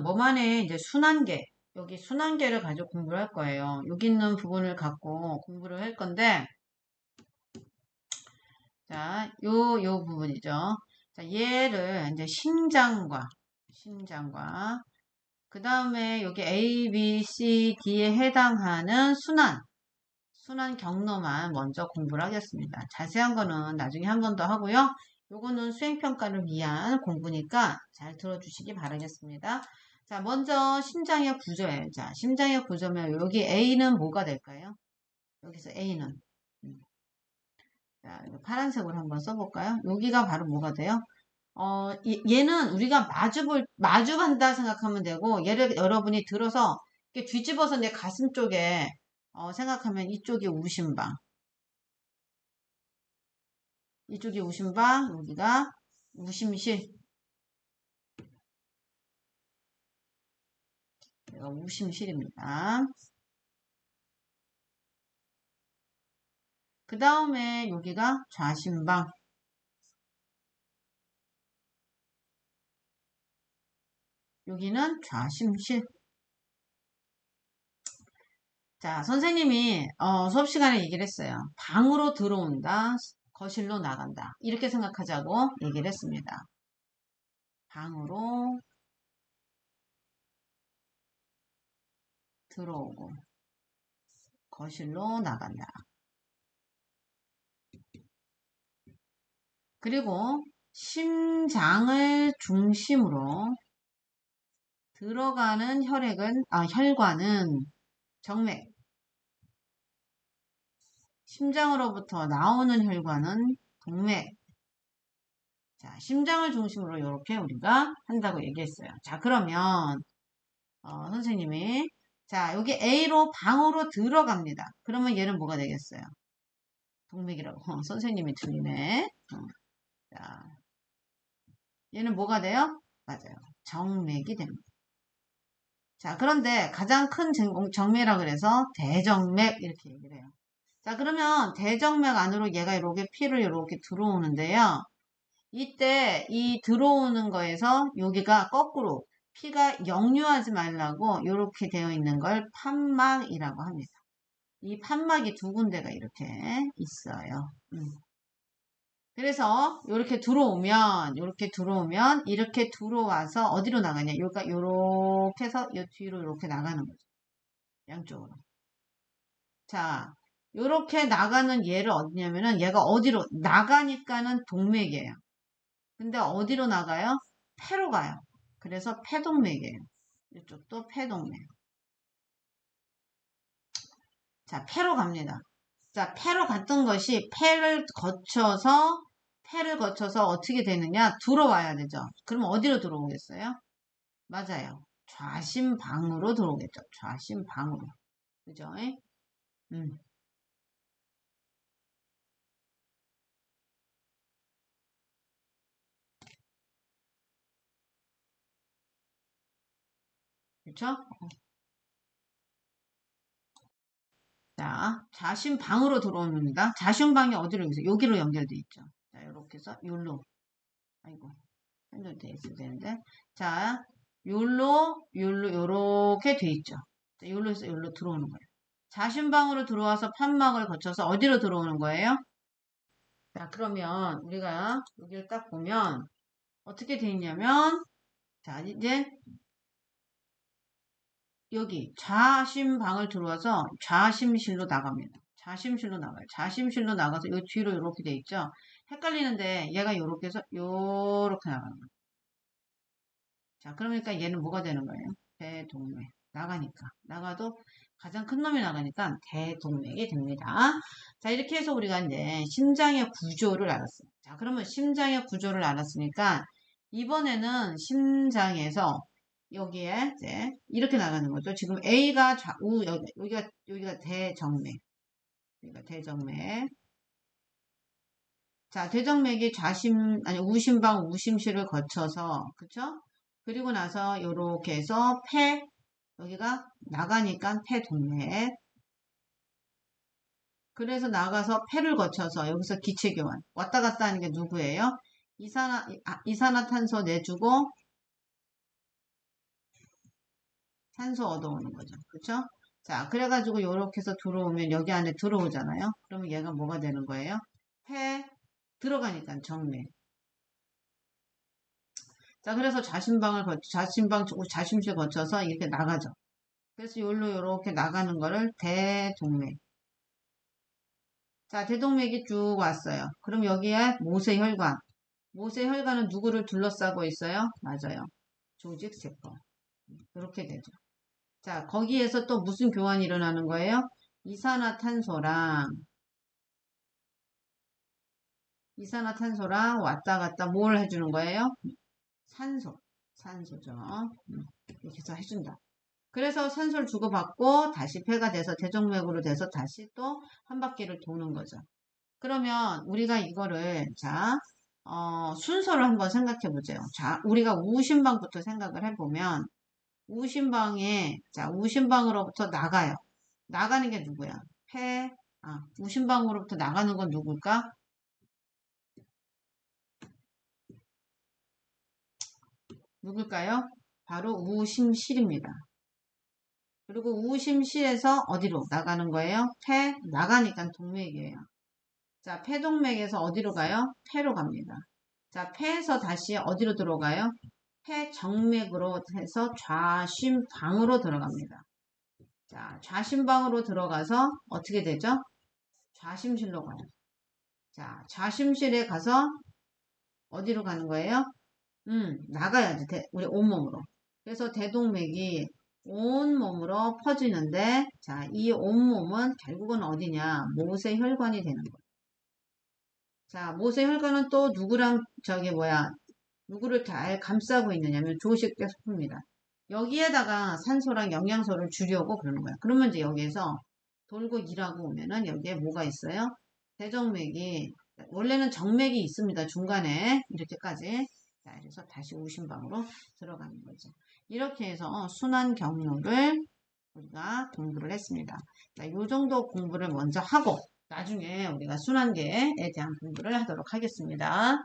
뭐만의 이제 순환계, 여기 순환계를 가지고 공부를 할 거예요. 여기 있는 부분을 갖고 공부를 할 건데, 자, 요, 요 부분이죠. 자, 얘를 이제 심장과, 심장과, 그 다음에 여기 A, B, C, D에 해당하는 순환, 순환 경로만 먼저 공부를 하겠습니다. 자세한 거는 나중에 한 번 더 하고요. 요거는 수행평가를 위한 공부니까 잘 들어주시기 바라겠습니다. 자, 먼저 심장의 구조예요. 자, 심장의 구조면 여기 A는 뭐가 될까요? 여기서 A는 음. 자, 파란색으로 한번 써볼까요? 여기가 바로 뭐가 돼요? 어, 얘는 우리가 마주볼, 마주한다 생각하면 되고, 얘를 여러분이 들어서 이렇게 뒤집어서 내 가슴 쪽에 어, 생각하면 이쪽이 우심방. 이쪽이 우심방, 여기가 우심실. 여기가 우심실입니다. 그 다음에 여기가 좌심방. 여기는 좌심실. 자, 선생님이 어, 수업 시간에 얘기를 했어요. 방으로 들어온다, 거실로 나간다. 이렇게 생각하자고 얘기를 했습니다. 방으로 들어오고 거실로 나간다. 그리고 심장을 중심으로 들어가는 혈액은 아 혈관은 정맥. 심장으로부터 나오는 혈관은 동맥. 자 심장을 중심으로 이렇게 우리가 한다고 얘기했어요. 자 그러면 어, 선생님이 자 여기 A로 방으로 들어갑니다. 그러면 얘는 뭐가 되겠어요? 동맥이라고. 어, 선생님이 틀리네. 어. 자. 얘는 뭐가 돼요? 맞아요. 정맥이 됩니다. 자, 그런데 가장 큰 정맥이라 그래서 대정맥 이렇게 얘기를 해요. 자, 그러면 대정맥 안으로 얘가 이렇게 피를 이렇게 들어오는데요. 이때 이 들어오는 거에서 여기가 거꾸로 피가 역류하지 말라고 이렇게 되어 있는 걸 판막이라고 합니다. 이 판막이 두 군데가 이렇게 있어요. 음. 그래서 이렇게 들어오면 이렇게 들어오면 이렇게 들어와서 어디로 나가냐 여기가 이렇게 해서 이 뒤로 이렇게 나가는 거죠 양쪽으로 자 이렇게 나가는 얘를 어디냐면은 얘가 어디로 나가니까는 동맥이에요 근데 어디로 나가요 폐로 가요 그래서 폐동맥이에요 이쪽도 폐동맥 자 폐로 갑니다 자 폐로 갔던 것이 폐를 거쳐서 폐를 거쳐서 어떻게 되느냐? 들어와야 되죠. 그럼 어디로 들어오겠어요? 맞아요. 좌심방으로 들어오겠죠. 좌심방으로. 그죠? 음. 그렇죠? 자, 좌심방으로 들어옵니다. 좌심방이 어디로 있어요? 여기로 연결돼 있죠. 자, 이렇게 해서 욜로. 아이고. 핸들돼 있어야 되는데. 자, 욜로, 욜로, 요렇게 돼 있죠. 자, 욜로에서 욜로 들어오는 거예요. 자신 방으로 들어와서 판막을 거쳐서 어디로 들어오는 거예요? 자, 그러면 우리가 여기를 딱 보면 어떻게 돼 있냐면 자, 이제 여기 좌심방을 들어와서 좌심실로 나갑니다. 좌심실로 나가요. 좌심실로 나가서 이 뒤로 이렇게 돼 있죠. 헷갈리는데 얘가 요렇게 해서 요렇게 나가는 거예요. 자, 그러니까 얘는 뭐가 되는 거예요? 대동맥. 나가니까. 나가도 가장 큰 놈이 나가니까 대동맥이 됩니다. 자, 이렇게 해서 우리가 이제 심장의 구조를 알았어요. 자, 그러면 심장의 구조를 알았으니까 이번에는 심장에서 여기에 이제 이렇게 나가는 거죠. 지금 A가 좌우 여기, 여기 가 여기가 대정맥. 여기가 대정맥. 자, 대정맥이 좌심, 아니, 우심방, 우심실을 거쳐서, 그쵸? 그리고 나서, 요렇게 해서, 폐, 여기가 나가니까 폐 동맥. 그래서 나가서 폐를 거쳐서, 여기서 기체 교환. 왔다 갔다 하는 게 누구예요? 이산화, 아, 이산화탄소 내주고, 산소 얻어오는 거죠. 그쵸? 자, 그래가지고 요렇게 해서 들어오면 여기 안에 들어오잖아요. 그러면 얘가 뭐가 되는 거예요? 폐 들어가니까 정맥. 자, 그래서 자신방을 거쳐, 자신방, 자심실 거쳐서 이렇게 나가죠. 그래서 요로 요렇게 나가는 거를 대동맥. 자, 대동맥이 쭉 왔어요. 그럼 여기에 모세혈관. 모세혈관은 누구를 둘러싸고 있어요? 맞아요. 조직세포. 이렇게 되죠. 자, 거기에서 또 무슨 교환이 일어나는 거예요? 이산화탄소랑 이산화탄소랑 왔다 갔다 뭘 해주는 거예요? 산소. 산소죠. 음, 이렇게 해서 해준다. 그래서 산소를 주고받고 다시 폐가 돼서 대정맥으로 돼서 다시 또 한 바퀴를 도는 거죠. 그러면 우리가 이거를 자 어, 순서를 한번 생각해 보죠. 자, 우리가 우심방부터 생각을 해보면 우심방에 자 우심방으로부터 나가요. 나가는 게 누구야? 폐 아, 우심방으로부터 나가는 건 누굴까? 누굴까요? 바로 우심실입니다. 그리고 우심실에서 어디로 나가는 거예요? 폐 나가니까 동맥이에요. 자, 폐동맥에서 어디로 가요? 폐로 갑니다. 자, 폐에서 다시 어디로 들어가요? 폐정맥으로 해서 좌심방으로 들어갑니다. 자, 좌심방으로 들어가서 어떻게 되죠? 좌심실로 가요. 자, 좌심실에 가서 어디로 가는 거예요? 음, 나가야지. 대, 우리 온몸으로. 그래서 대동맥이 온몸으로 퍼지는데, 자, 이 온몸은 결국은 어디냐? 모세혈관이 되는 거예요. 자, 모세혈관은 또 누구랑, 저기 뭐야, 누구를 잘 감싸고 있느냐면 조식대소입니다. 여기에다가 산소랑 영양소를 주려고 그러는 거야. 그러면 이제 여기에서 돌고 일하고 오면은 여기에 뭐가 있어요? 대정맥이, 원래는 정맥이 있습니다. 중간에, 이렇게까지. 자, 그래서 다시 우심방으로 들어가는 거죠. 이렇게 해서 순환 경로를 우리가 공부를 했습니다. 자, 이 정도 공부를 먼저 하고 나중에 우리가 순환계에 대한 공부를 하도록 하겠습니다.